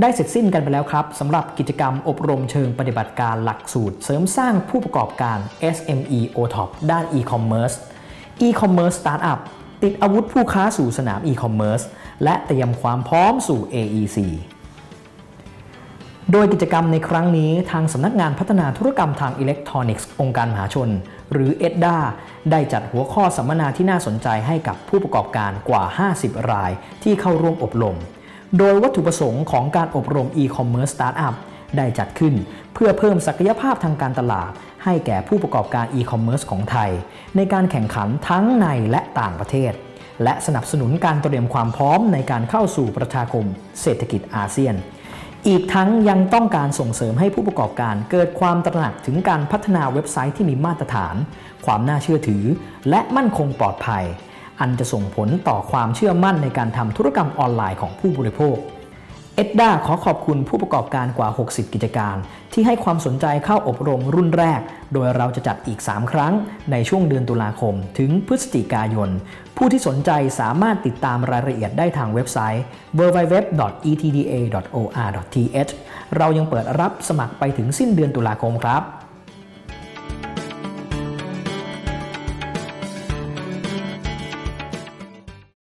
ได้เสร็จสิ้นกันไปแล้วครับสำหรับกิจกรรมอบรมเชิงปฏิบัติการหลักสูตร เสริมสร้างผู้ประกอบการ SME OTOP ด้าน e-commerce e-commerce startup ติดอาวุธผู้ค้าสู่สนาม e-commerce และเตรียมความพร้อมสู่ AEC โดยกิจกรรมในครั้งนี้ทางสำนักงานพัฒนาธุรกรรมทางอิเล็กทรอนิกส์องค์การมหาชน หรือ EDDA ได้จัดหัวข้อสัมมนาที่น่าสนใจให้กับผู้ประกอบการกว่า 50 รายที่เข้าร่วมอบรม โดยวัตถุประสงค์ของการอบรม e-commerce startup ได้จัดขึ้น เพื่อเพิ่มศักยภาพทางการตลาด ให้แก่ผู้ประกอบการ e-commerce ของไทย ในการแข่งขันทั้งในและต่างประเทศ และสนับสนุนการเตรียมความพร้อมในการเข้าสู่ประชาคมเศรษฐกิจอาเซียน อีกทั้งยังต้องการส่งเสริมให้ผู้ประกอบการเกิดความตระหนักถึงการพัฒนาเว็บไซต์ที่มีมาตรฐาน ความน่าเชื่อถือ และมั่นคงปลอดภัย อันจะส่งผลต่อความเชื่อมั่นในการทำธุรกรรมออนไลน์ของผู้บริโภคเอ็ดด้าขอขอบคุณผู้ประกอบการกว่า 60 กิจการ ที่ให้ความสนใจเข้าอบรมรุ่นแรก โดยเราจะจัดอีก 3 ครั้งในช่วงเดือนตุลาคม ถึงพฤศจิกายน ผู้ที่สนใจสามารถติดตามรายละเอียดได้ทางเว็บไซต์ www.etda.or.th เรายังเปิดรับสมัครไปถึงสิ้นเดือนตุลาคมครับ